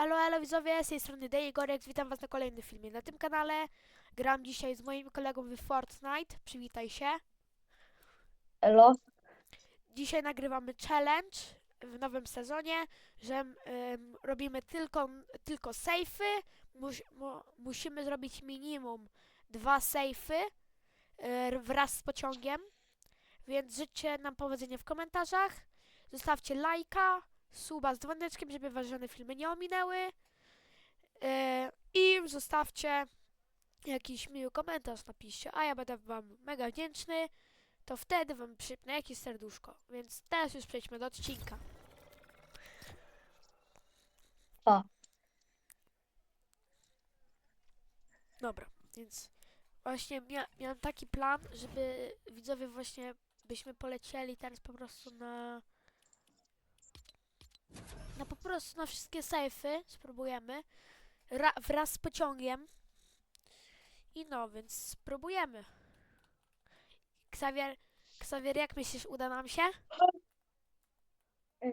Elo, elo widzowie, z tej strony Day Gorek, witam was na kolejnym filmie. Na tym kanale gram dzisiaj z moim kolegą w Fortnite, przywitaj się. Elo? Dzisiaj nagrywamy challenge w nowym sezonie, że robimy tylko, tylko safety, Mus, mu, musimy zrobić minimum dwa safety e, wraz z pociągiem, więc życzcie nam powodzenia w komentarzach, zostawcie lajka, suba z dzwoneczkiem, żeby was żadne filmy nie ominęły e, i zostawcie jakiś miły komentarz, napiszcie, a ja będę wam mega wdzięczny to wtedy wam przypnę jakieś serduszko. Więc teraz już przejdźmy do odcinka. O. Dobra, więc właśnie mia miałem taki plan, żeby widzowie właśnie byśmy polecieli teraz po prostu na na po prostu na wszystkie sejfy spróbujemy Ra wraz z pociągiem i no, więc spróbujemy. Xavier, Xavier, jak myślisz, uda nam się?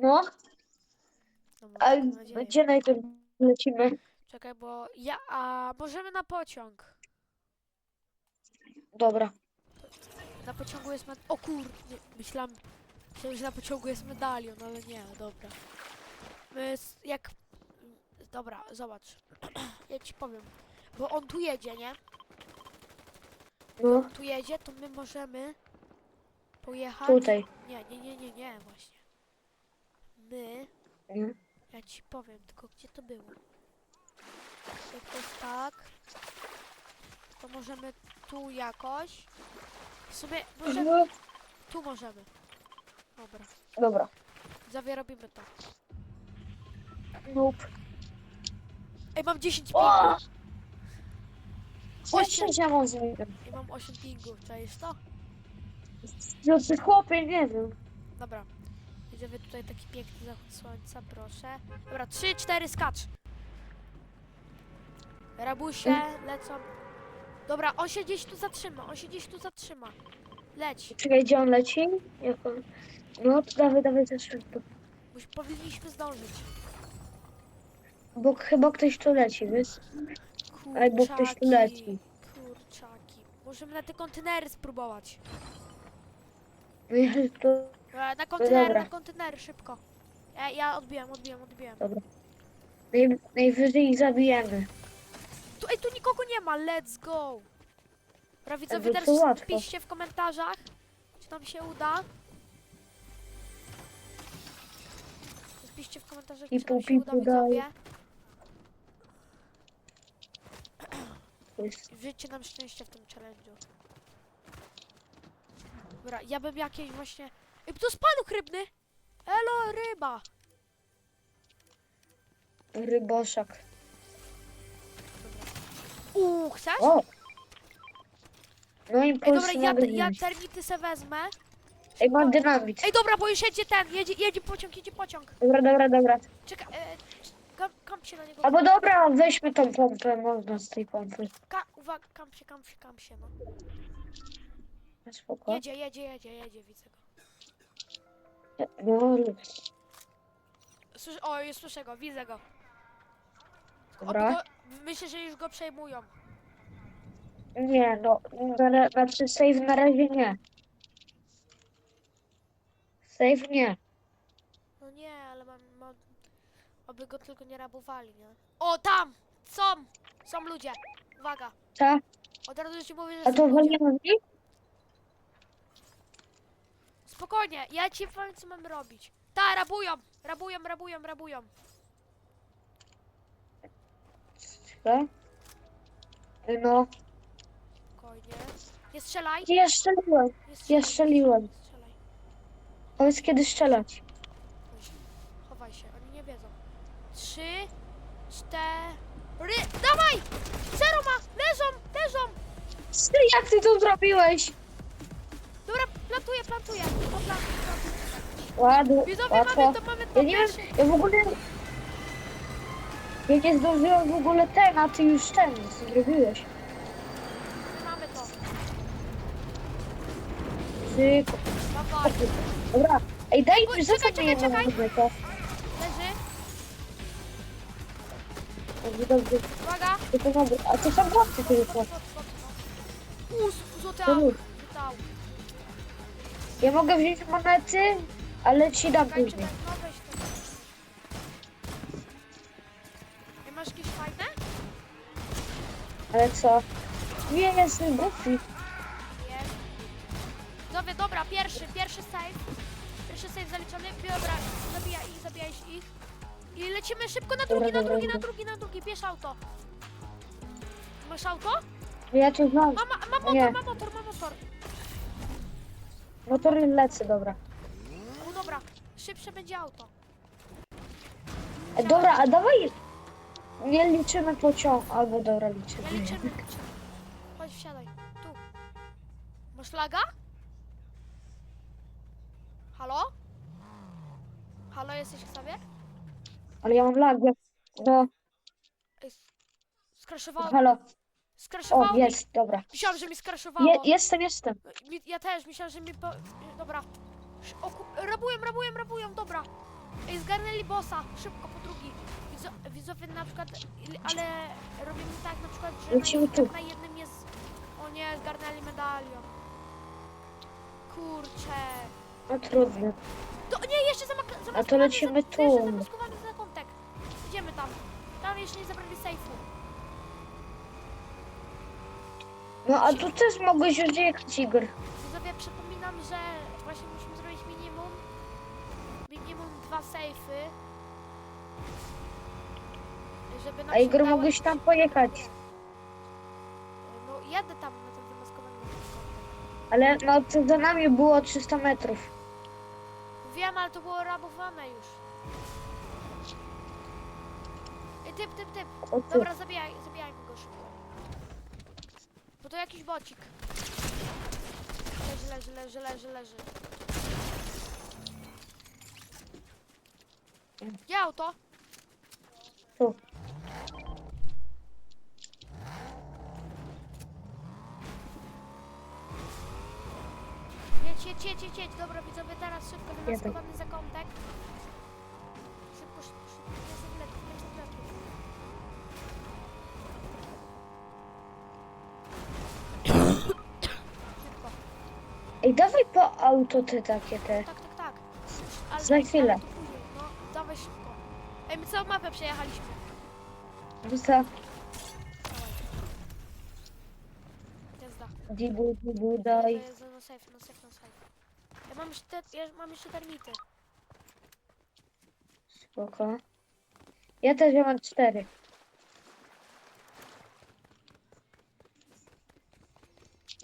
No, No, nadzieję. gdzie najpierw lecimy? Czekaj, bo ja, a możemy na pociąg. Dobra. Na pociągu jest med... O kur... Nie, myślałam, myślałam, że na pociągu jest medalion, ale nie, dobra. S- jak... Dobra, zobacz. ja ci powiem. Bo on tu jedzie, nie? No, Tu jedzie, to my możemy pojechać... tutaj. Nie, nie, nie, nie, nie, właśnie. My... Nie? Ja ci powiem, tylko gdzie to było? Jak to jest tak, to możemy tu jakoś. W sumie możemy, No, tu możemy. Dobra, Dobra. zawie robimy to. Nope. Ej, mam 10 O! pingów. Się mam z. I mam 8 pingów, czaisz to? No ty chłopie, nie wiem. Dobra. Widzimy tutaj taki piękny zachód słońca, proszę. Dobra, 3, 4, skacz. Rabusie, lecą. Dobra, on się gdzieś tu zatrzyma, on się gdzieś tu zatrzyma. Leć. Czekaj, gdzie on leci? Jak on... No, to dawaj, dawaj za szybko. Musi, powinniśmy zdążyć. Bo chyba ktoś tu leci, wiesz? Albo ktoś tu leci. Kurczaki. Możemy na te kontenery spróbować. No ja to... E, na kontenery, dobra. na kontenery, szybko. Ja, ja odbiłem, odbiłem, odbiłem. Naj, najwyżej ich zabijemy. Tu, ej, tu nikogo nie ma, let's go. Dobra, widzowie, to teraz łatwo. piszcie w komentarzach, czy nam się uda. Piszcie w komentarzach, czy Pipu, nam się uda, pipu, daj. widzowie. I Życie nam szczęście w tym challenge'u. Dobra, ja bym jakieś właśnie... Ej, to spadł rybny! Elo, ryba! Ryboszak. Uuu, chcesz? O! No Ej, impuls dobra, ja, ja termity se wezmę. Ej, mam dynamit. Ej, dobra, bo już jedzie ten, jedzie, jedzie pociąg, jedzie pociąg. Dobra, dobra, dobra. Czekaj, e, kam, kam się na niego. Albo dobra, weźmy tą pompę, można z tej pompy. Ka, uwaga, kam się, kam się, kam się, no. Spoko. Jedzie, jedzie, jedzie, jedzie, widzę go. No, Słyszę, o, już słyszę go, widzę go. Oby dobra. Go, myślę, że już go przejmują. Nie, no, na, ra- znaczy save na razie nie. Save nie. No nie, ale mam... Oby go tylko nie rabowali, nie? O, tam! Są! Są ludzie! Uwaga! Ta? Od razu ci mówię, że A są to ludzie. walniemy w nich? Spokojnie, ja ci powiem, co mam robić. Ta, rabują! Rabują, rabują, rabują. Tak? No, Spokojnie. Nie strzelaj! ja strzeliłem, Nie strzelaj! ja strzeliłem. Nie strzelaj. Powiedz kiedy strzelać. Chodź, Chowaj się, oni nie wiedzą. Trzy, cztery... Dawaj! Zero ma! Leżą, leżą! Ty, jak ty to zrobiłeś? Dobra, plantuję, plantuję. O. Ładnie, Widzowie, łatwo. mamy to, mamy to. Ja nie wiem, ja w ogóle... Ja nie zdążyłem w ogóle ten, a ty już ten zrobiłeś. Mamy to. Ty, Dawaj. dobra. Ej, daj mi, czekaj, czekaj, czekaj. Dobrze, dobrze. Uwaga! To pomogę. A tylko. Spot, spot, spot, no. Us, złoty. Ja mogę wziąć monety, ale ci dam Czekaj, później. czekaj, no weź to. Ej, masz jakieś fajne? Ale co? Nie, jestem. Jest. Dobra, dobra, pierwszy, pierwszy save. Pierwszy save zaliczony. Dobra, zabijaj ich, zabijaj ich. I lecimy szybko na drugi, na drugi, na drugi, na drugi. Bierz auto. Masz auto? Ja tu znam. Mam, mam motor, Nie. mam motor, mam motor. Motory lecę, dobra. O, dobra, szybsze będzie auto. E, dobra, a dawaj. Nie liczymy pociąg. Albo dobra, Ja liczymy. liczymy, liczymy. Chodź, wsiadaj. Tu. Masz laga? Halo? Halo, jesteś w sobie? Ale ja mam lag. ja- No, Ej, s- Skraszowało, halo. skraszowało O, mi. jest, dobra. Myślałam, że mi skraszowało. Je, jestem, jestem. Mi, ja też, myślałam, że mi po... Dobra. Sz- O, ku... rabują, rabują, rabują, dobra. Ej, zgarnęli bossa, szybko, po drugi. Widzo, widzowie na przykład, il- ale robimy tak na przykład, że Lecimy na, tu. na jednym jest... O nie, zgarnęli medalion. Kurczę. No trudno. To, nie, jeszcze zamak- zamaskowany. A to lecimy za, tu. Zamaskowany. Idziemy tam. Tam jeszcze nie zabrali sejfu. No a tu też mogłeś jechać, Igor. Widzowie, przypominam, że właśnie musimy zrobić minimum minimum dwa sejfy żeby nam A się Igor udało- mogłeś tam pojechać. No jadę tam na ten zamaskowany zakątek. Ale no to za nami było 300 metrów. Wiem, ale to było rabowane już. Typ, typ, typ. O ty. Dobra, zabijaj, zabijajmy go szybko. Bo to jakiś bocik. Leży, leży, leży, leży, leży. Gdzie auto? Tu. Jedź, jedź, jedź, jedź, jedź. Dobra, widzowie, teraz szybko wymaskowany zakątek. Dawaj po auto te takie te. Tak, tak, tak. Ale, Za chwilę. ale to później. No, dawaj szybko. Ej, my całą mapę przejechaliśmy. Dawaj. Jazda. Dibu, dibu, daj. no safe, no safe, no safe. Ja mam jeszcze, te, ja mam jeszcze termity. Spoko. Ja też mam cztery.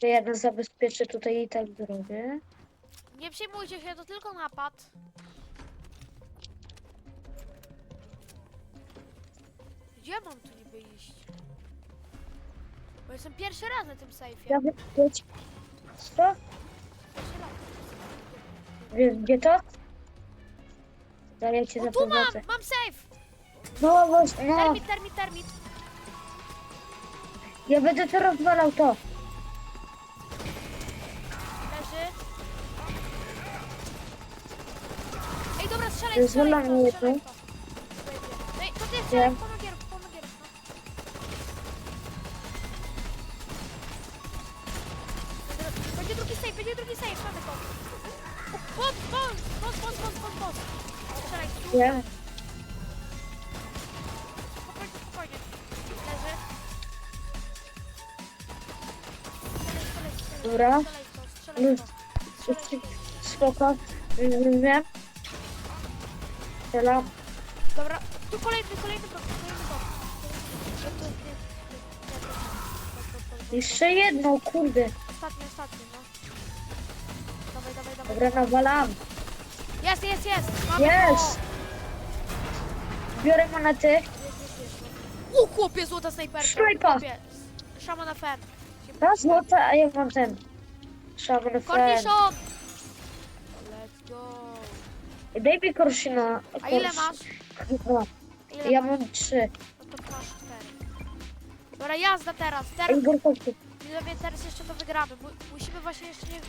To jeden zabezpieczę tutaj i tak zrobię. Nie przejmujcie się, to tylko napad. Gdzie mam tu niby iść? Bo jestem pierwszy raz na tym sejfie. Ja wypieć. Co? Pierwszy raz. Wiesz gdzie to? Zaraz cię O, tu mam! Mam safe! No właśnie, no. Termit, termit, termit. Ja będę to rozwalał to. Strzelaj, Jest strzelaj to, jedno. strzelaj w to. Ty strzelaj Nie. w pomagierów, pomagierów, no. Będzie drugi save, będzie drugi save, mamy to. Bot, bot, bot, bot, bot, bot, bot. Strzelaj. Nie? Spokojnie, spokojnie. Leży. Strzelaj, strzelaj, strzelaj. Dobra. Strzelaj to, strzelaj to. Strzelaj w to. Spoko. Wiem, Dobra, tu kolejny, kolejny blok, kolejny blok. Nie, nie, nie, nie, blok. Jeszcze jedną, kurde. Ostatni, ostatni, no. Dawaj, dawaj, dawaj. Dobra, nawalam. Jest, jest, jest! Mamy Jest! Biorę monety. Jest, jest. U, chłopie, złota snajperka. Snajpa. Chłopie, Szamana fan. Ta złota, a ja mam ten. Fan. Cornichon! Daj mi korszyna. A ile masz? No, Ile ja masz? mam trzy. No to masz cztery. Dobra, jazda teraz. Teraz, Ej, tu. widzowie, teraz jeszcze to wygramy. Mu- Musimy właśnie jeszcze nie...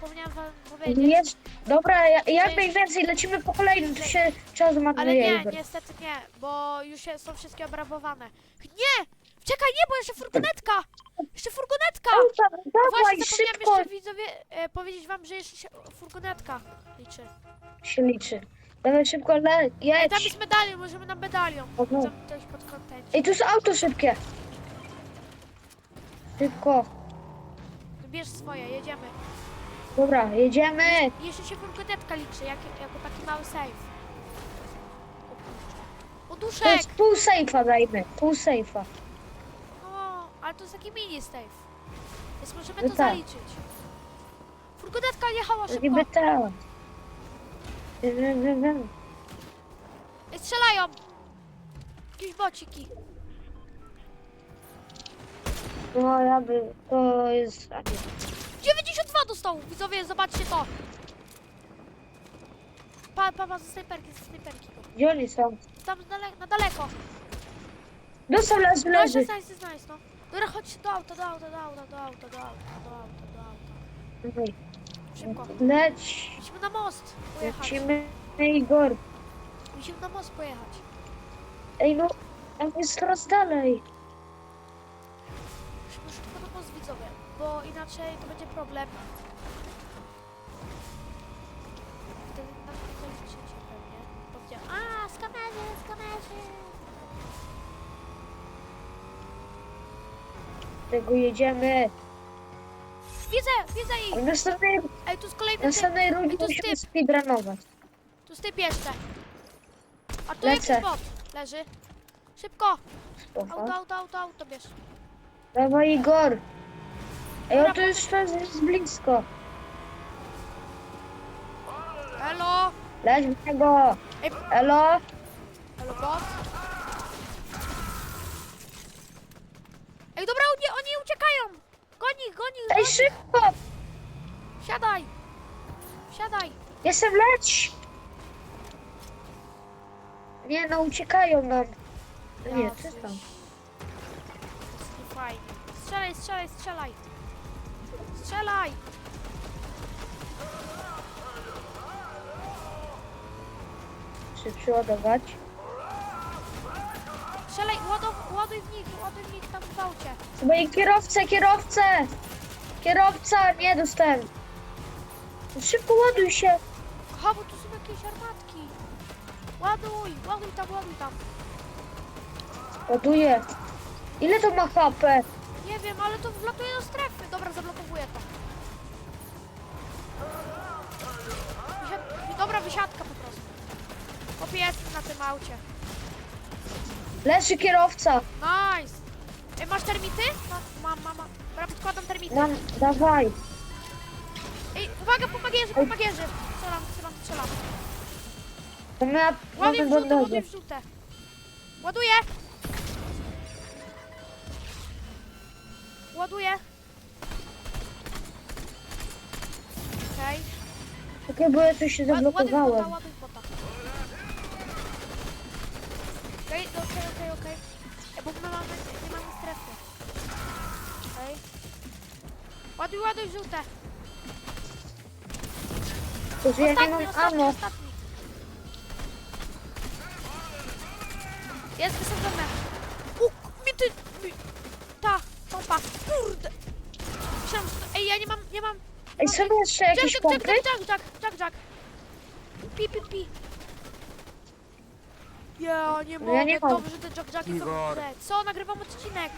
zapomniałam wam powiedzieć. Jest. Dobra, ja- jak najwięcej lecimy po kolejnym, to się czas Ale nie, Igor. niestety nie, bo już się- są wszystkie obrabowane. Nie! Czekaj, nie, bo jeszcze furgonetka! Jeszcze furgonetka! Dobra, Dawaj, Właśnie zapomniałam szybko jeszcze widzowie e, powiedzieć wam, że jeszcze się furgonetka liczy. się liczy. Dawaj szybko, le, Ej, tam jedź. jest medalion, możemy na medalion. Dobra. Chcę coś pod kontenciem. Ej, tu jest auto szybkie. Szybko. Bierz swoje, jedziemy. Dobra, jedziemy. I jeszcze się furgonetka liczy, jak, jako taki mały save. O kurczę. To Poduszek! jest pół sejfa dajmy, pół sejfa. Ale to jest taki mini save. Więc możemy No to tak. zaliczyć. Furgonetka jechała szybko. Niby tak. Strzelają! Jakieś bociki. No ja by, to jest... a nie. 92 dostał! Widzowie, zobaczcie to! Pa, pa, pa, ze snajperki, ze snajperki. Gdzie oni są? Tam dale, na daleko. Dostał No, jest leży. nice, jest nice, no. Dobra, chodź do auta, do auta, do auta, do auta, do auta, do auta, do auta. Dawaj. Szybko. Leć. Musimy na most pojechać. Lecimy, Igor. Musimy na most pojechać. Ej no, tam jest coraz dalej. Musimy szybko na most, widzowie, bo inaczej to będzie problem. Wtedy na nie zaliczycie pewnie. Powiedział, a, skamerzy, skamerzy. Tego jedziemy. Widzę, widzę A ich. w następnej, Ej, tu kolejny w typ. następnej rundzie to musimy typ. speedrunować. Tu jest typ jeszcze. A tu Lecę. jakiś bot leży. Szybko. Spoko. Auto, auto, auto, auto bierz. Dawaj Igor. Ej, Dobra, o to już to jest blisko. Elo. Leć w niego. Ej, Elo. elo bot. Ej, dobra, oni, oni uciekają. Goni ich, goni ich, Ej, goni. szybko. Siadaj. Siadaj. Jestem leć. Nie no, uciekają nam. No nie, Jacyś. tam. Jest niefajnie. Strzelaj, strzelaj, strzelaj. Strzelaj. Czy przeładować? Strzelaj, ładuj, ładuj w nich, ładuj w nich tam w aucie. I kierowcę, kierowcę! Kierowca, nie dostałem. Szybko ładuj się. Aha, bo tu są jakieś armatki. Ładuj, ładuj tam, ładuj tam. Ładuję. Ile to ma HP? Nie wiem, ale to wlatuje do strefy. Dobra, zablokowuję to. Wysi- Dobra, wysiadka po prostu. Kopię jestem na tym aucie. Leży kierowca. Nice. Ej, masz termity? Mam, mam, mam. Dobra, podkładam termity. Mam, dawaj. Ej, uwaga, po bagierze, po. Strzelam, strzelam, strzelam. To ma Ładuję w żółte, ładuję w żółte. Ładuję. Ładuję. Okej. Okej, bo ja tu się Ła- Ładuj zablokowałem. ładuj w bota. Okej, no okej, okej, okej. Ej, Bo my mamy, nie mamy strefy. Okej. Ładuj, ładuj w żółte. Że ja nie mam Ostatni, ostatni, ammo. ostatni. Jest wysadzone. Mi ty... Mi, ta, pompa. Kurde. Myślałam, że to... Ej, ja nie mam, nie mam... Ej, są jeszcze jakieś Jack, Jack, pompy? Jack, Jack, Jack, Jack, Jack. Pi, pi, pi. Ja nie No mogę, ja nie mam. dobrze, że te Jack Jacki są Igor. grze. Co, nagrywam odcinek.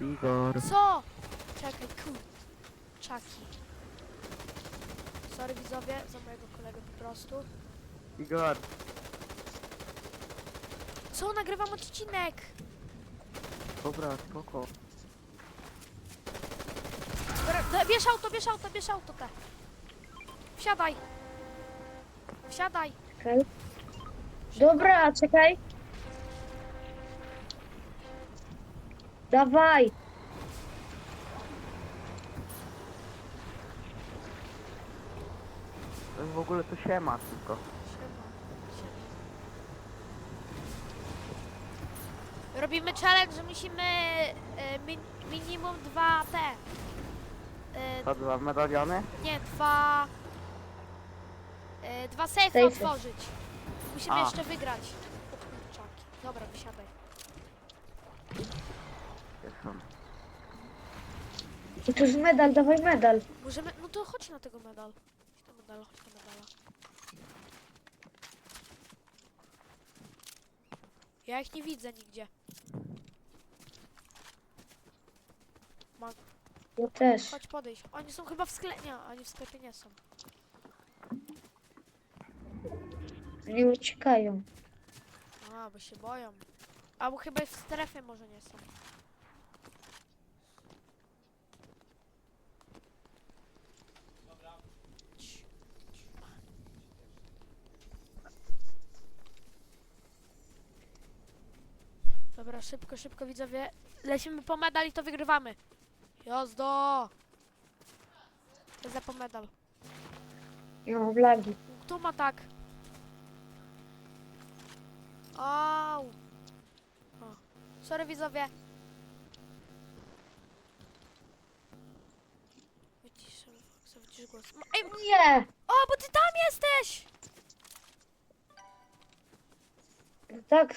Igor. Co? Czekaj, kur... Czaki. Sorry widzowie, za mojego kolegę po prostu. Igor. Co, nagrywam odcinek. Dobra, spoko. Dobra, da- Bierz auto, bierz auto, bierz auto te. Wsiadaj. Wsiadaj. Okej. Dobra, czekaj. Dawaj. To jest w ogóle to się ma tylko. Siema, siema. Robimy challenge, że musimy e, min, minimum dwa te e, To dwa medaliony? nie, dwa... E, dwa sejfy Sejfy. otworzyć. Musimy A. jeszcze wygrać. O kurczaki. Dobra, wysiadaj. Jest on. I to jest medal, dawaj medal. Możemy, no to chodź na tego medal. Chodź na medala, chodź na medala. Ja ich nie widzę nigdzie. Ma, Ja też. chodź podejść. Oni są chyba w sklepie. Nie, oni w sklepie nie są. Nie uciekają. A, bo się boją. Albo chyba w strefie może nie są. Dobra, szybko, szybko widzowie. Lecimy po medal i to wygrywamy. Jazdo! To za po medal. Ja mam lagi. Kto ma tak? Au! O. Sorry widzowie. Wyciszę, wycisz głos. Ej, Nie! o, bo ty tam jesteś! Tak,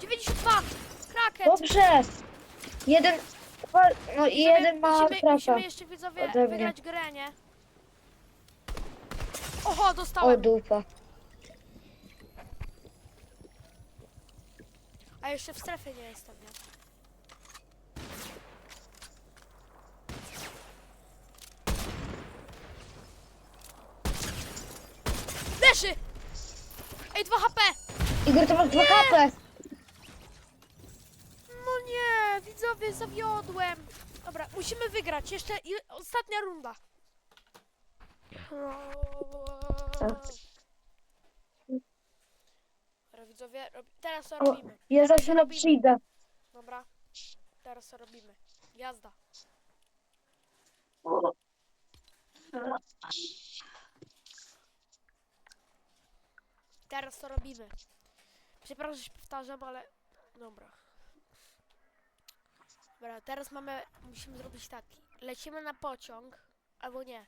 92! Kraket! dobrze! Jeden... dwa- No i jeden ma musimy, trapa. musimy jeszcze widzowie Ode mnie. wygrać grę, nie? Oho, O dostałem! dupa. A jeszcze w strefie nie jestem, nie? Leży! Ej, 2 HP! Igor, to masz 2 HP! No nie, widzowie, zawiodłem. Dobra, musimy wygrać. Jeszcze i ostatnia runda. Dobra, widzowie, rob... teraz to O, robimy. ja za chwilę robimy. przyjdę. Dobra, teraz to robimy. Jazda. Teraz to robimy. Przepraszam, że się powtarzam, ale dobra. Dobra, teraz mamy, musimy zrobić taki. Lecimy na pociąg, albo nie.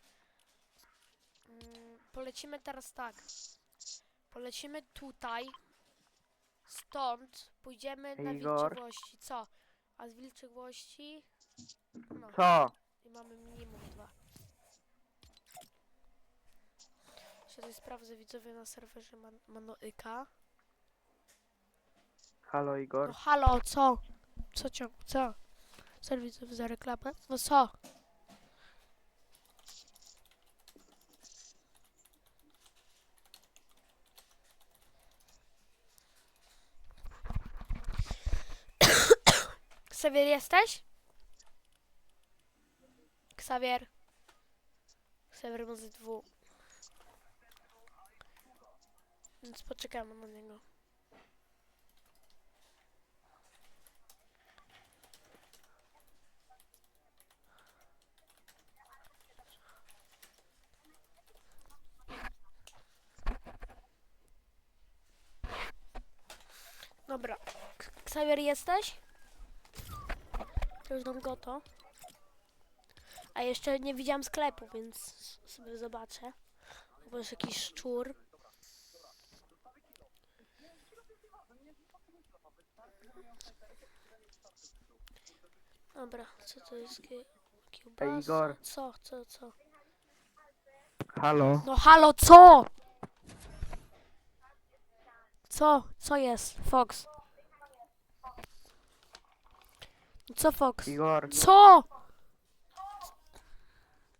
Mm, polecimy teraz tak. Polecimy tutaj. Stąd pójdziemy na Igor. Co? A z wilczegłości? No. Co? I mamy minimum dwa. Jeszcze tutaj sprawdzę widzowie na serwerze Man Manoyka. Halo Igor? No halo, co? Co cię, co? Widzowie za reklamę? No co? Ksawier jesteś? Ksawier. Ksawier ma dwu. Więc poczekamy na niego. Dobra. Ksawier jesteś? To już dam go to. A jeszcze nie widziałam sklepu, więc sobie zobaczę. Bo jest jakiś szczur. Dobra, co to jest? Kie- Kiełbasa? Ej, Igor. Co, co, co? Halo? No halo, co? Co? Co jest? Fox. Co Fox? Igor? Co?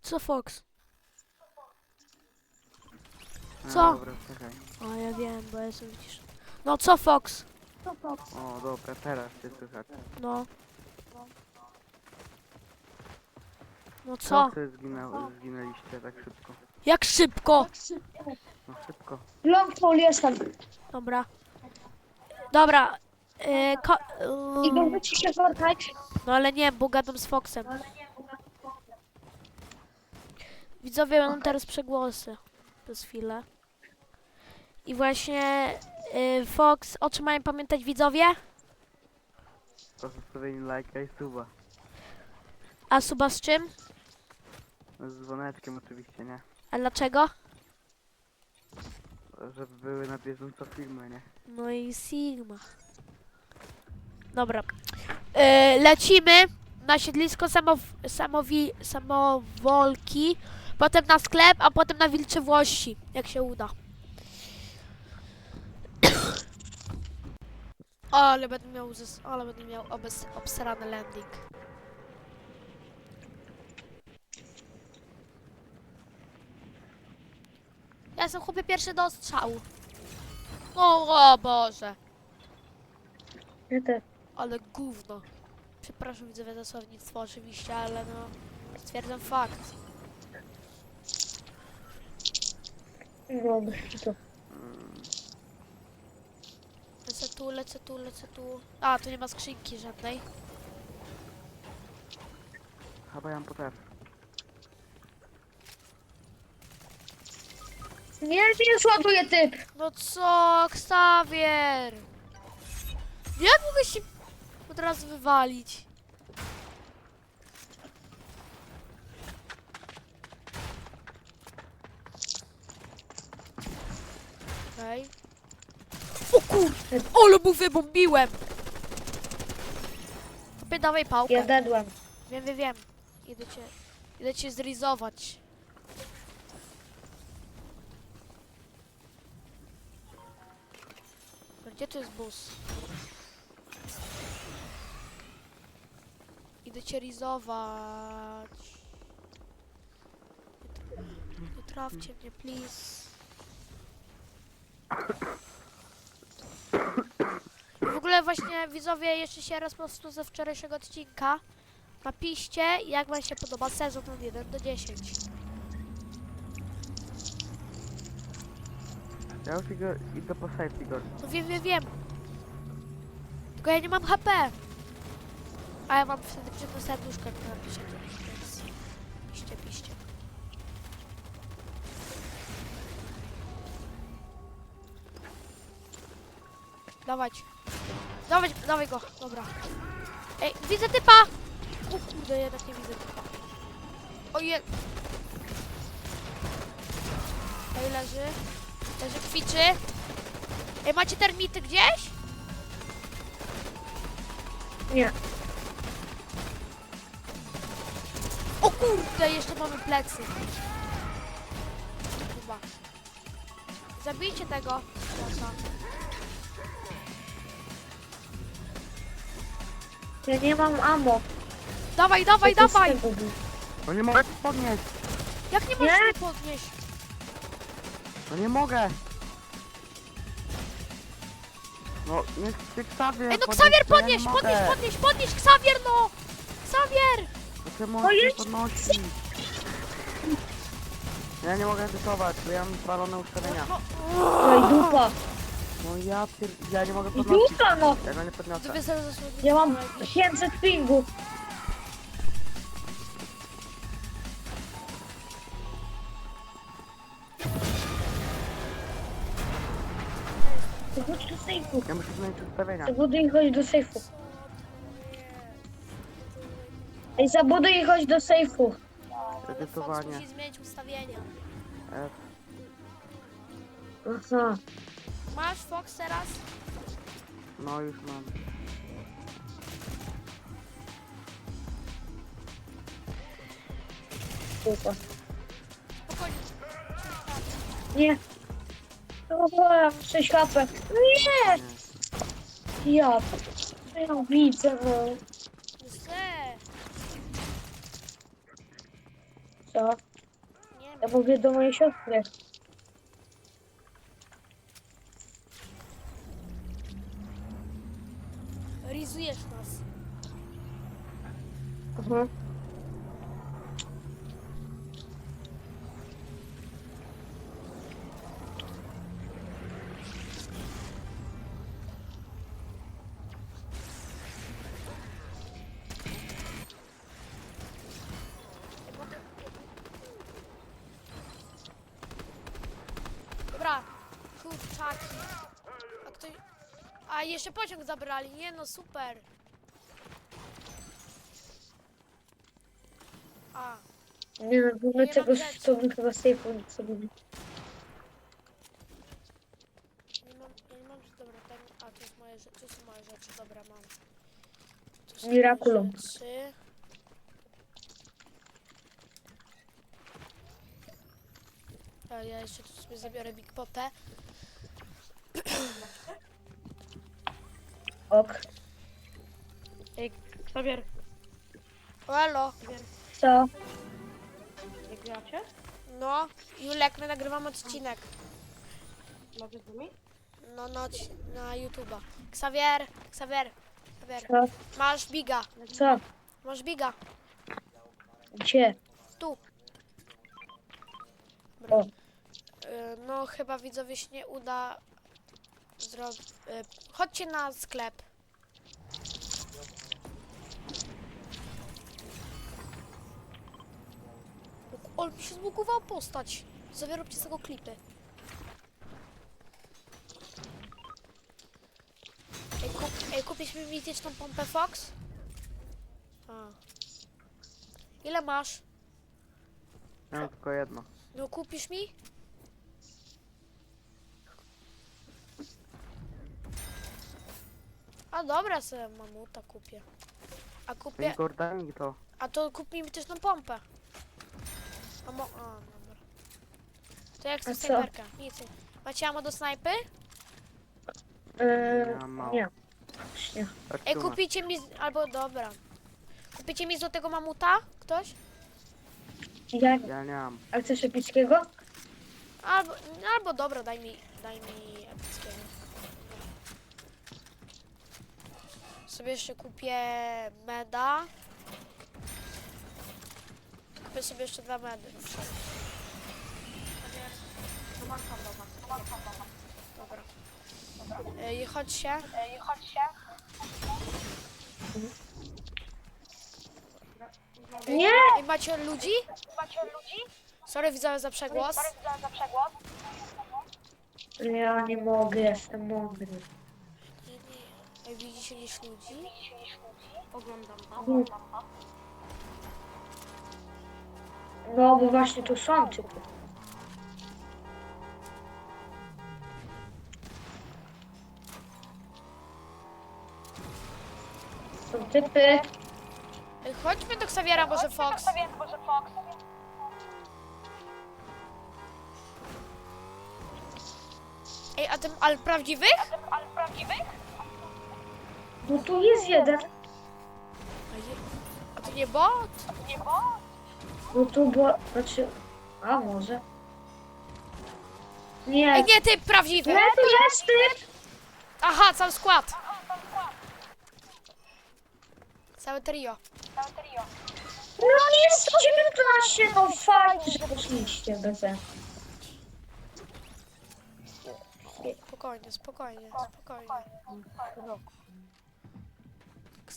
Co Fox? No, Co? Dobra, czekaj. O, ja wiem, bo ja jestem widzisz. No co Fox? O, dobra, teraz cię słychać. No. No Co co? ty zginęło, zginęliście tak szybko? Jak szybko? No szybko. Longfall jestem. Dobra. Dobra. Yy, ko- Igor, yy, wyciszę Fortnite. no ale nie, bo gadam z Foxem. Widzowie będą teraz przegłosy. Przez chwilę. I właśnie yy, Fox, o czym mają pamiętać widzowie? Proszę sobie lajka i suba. A suba z czym? Z dzwoneczkiem oczywiście, nie? A dlaczego? Żeby były na bieżąco filmy, nie? No i Sigma. Dobra. Yy, lecimy na siedlisko samow samowi samowolki, potem na sklep, a potem na Wilcze Włości, jak się uda. ale będę miał, ale będę miał obes obsrany landing. Ja jestem chłopie pierwszy do. O, o Boże. Ja też. Ale gówno. Przepraszam widzowie za słownictwo oczywiście, ale no... Stwierdzam fakt. Dobra, to. Mm, Lecę tu, lecę tu, lecę tu. A, tu nie ma skrzynki żadnej. chyba ja też. Nie, nie zładuje typ. No co, Xavier? Jak mogę się od razu wywalić? Okej. O kurde, ale mu wybombiłem! Kopie, dawaj pałkę. Ja dedłem. Wiem, wiem, wiem. Idę cię, idę cię zrizować. Gdzie tu jest bus? Idę cię rizować. Nie tra- Nie trafcie mnie, please. W ogóle właśnie widzowie, jeszcze się raz ze wczorajszego odcinka. Napiszcie, jak wam się podoba sezon od 1 do 10. Ja już idę, idę po go. No wiem, wiem, wiem. Tylko ja nie mam HP. A ja mam wtedy przedno serduszko, jak to napiszę. Więc piszcie, piszcie. Dawać. Dawać, dawaj go. Dobra. Ej, widzę typa! O kurde, jednak nie widzę typa. O je... Ej, leży. Leży, kwiczy. Ej, macie termity gdzieś? Nie. Kurde, jeszcze mamy plecy. Chyba. Zabijcie tego. bossa. Ja nie mam ammo. Dawaj, dawaj, z dawaj! tego? No nie mogę podnieść! Jak nie możesz Nie. mnie podnieść? No nie mogę! No, niech się Xavier Ej, no podnieś, Xavier, podnieś, nie podnieś, podnieś, podnieś, Xavier, no! Xavier! No czemu O, on się jest- podnosi? Ja nie mogę edytować, bo ja mam spalone ustawienia. No, No i dupa. No ja pier... ja nie mogę I podnosić. dupa, no. Ja go nie podniosę. Zaraz. Ja mam 500 pingu. To Chodź do sejfu. Ja muszę zmienić ustawienia. Chodź do sejfu. Ej, zabuduj i chodź do sejfu. Fox Edytowanie. musi zmienić ustawienia. F. Aha. Masz Fox teraz? No już mam. Dupa. Spokojnie. Nie. Dobra, 6 HP. Nie! Ja. Ja widzę, no. Se. Nie Co? wiem. Ja mówię do mojej siostry. Rizujesz nas. Aha. Dobra, kurczaki. A ktoś... A jeszcze pociąg zabrali, nie no super. A, Nie no, bo my Nie tego mam rzeczy. to chyba sejfu nie sobie. nie mam, ja nie mam, dobra, ten, a to jest moje rzeczy, to są moje rzeczy, dobra, mam. To są moje Miraculum. rzeczy. A ja jeszcze tu sobie zabiorę Big Popę. Ok. Ej, Xavier, O, elo. Co? jak gracie? No, Julek, my nagrywamy odcinek. Mogę z nami? No, no, ci- na YouTube'a. Xavier, Xavier, Xavier, Co? masz biga, Co? masz biga, Gdzie? tu. O. Y, No, chyba widzowie się nie uda zrobić. Chodźcie na sklep. O, mi się zbugowała postać. Sobie róbcie z tego klipy. Ej, kup, ej kupisz mi mityczną pompę Fox? A. Ile masz? Ja mam tylko jedno. No kupisz mi? A dobra, sobie mamuta kupię. A kupię. Igor, daj mi to. A to kup mi też tą pompę. A, mo- a dobra. To jak chcesz co? snajperkę? Nic. nie. Macie ammo do snajpy? Eee, Ja mam mało. nie. Nie. Ej, tu masz. kupicie mi. z- Albo dobra. Kupicie mi złotego mamuta? Ktoś? Ja, Ja nie mam. a chcesz epickiego? Albo, albo dobra, daj mi, daj mi epickiego. Sobie jeszcze kupię meda. Kupię sobie jeszcze dwa medy. Dobra. Ej, chodźcie. Ej, chodźcie. Nie! Ej, macie ludzi? Macie ludzi? Sorry widzowie za przegłos. Ja nie mogę, jestem mądry. Ej, widzicie gdzieś ludzi? Oglądam. No, bo właśnie tu są typy. Są typy. Ej, chodźmy do Xaviera, może Fox. Ej, a tym, ale prawdziwych? No tu jest jeden. A, je, a to nie bot? No tu bo... Znaczy... A może? Nie. Ej, nie, ty, prawdziwy! Nie, tu jest typ! Aha, cały skład. Całe trio. No jest 19, no fajnie, że poszliście bez sensu. Spokojnie, spokojnie, spokojnie.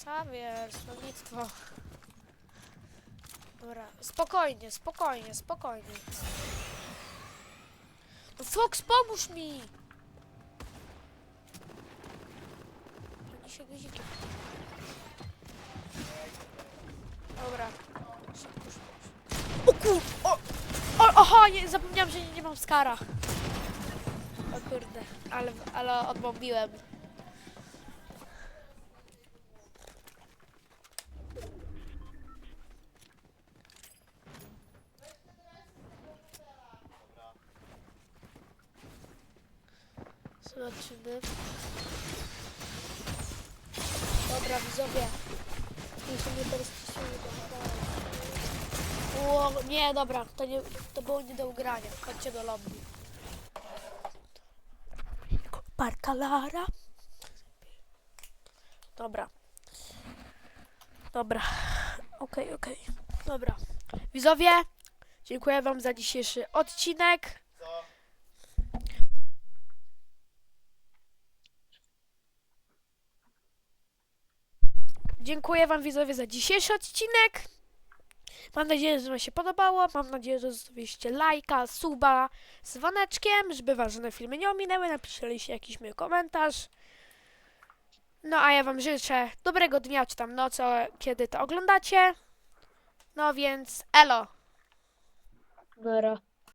Xavier, słownictwo. Dobra, spokojnie, spokojnie, spokojnie. No Fox, pomóż mi! Oni się guziki. Dobra. Szybko, szybko. O kur... O, o, aha, nie, zapomniałam, że nie, nie mam skara. O kurde, ale, ale odbombiłem. Zobaczymy. Dobra, widzowie. I sobie teraz do O, nie, dobra, to, nie, to było nie do ugrania. Chodźcie do lobby. Parka Lara. Dobra. Dobra. Okej, okej. Dobra. Widzowie, dziękuję wam za dzisiejszy odcinek. Dziękuję wam widzowie za dzisiejszy odcinek. Mam nadzieję, że wam się podobało. Mam nadzieję, że zostawiliście lajka, suba dzwoneczkiem, żeby was żadne filmy nie ominęły. Napiszeliście jakiś mój komentarz. No a ja wam życzę dobrego dnia, czy tam nocy, kiedy to oglądacie. No więc elo. Dobra.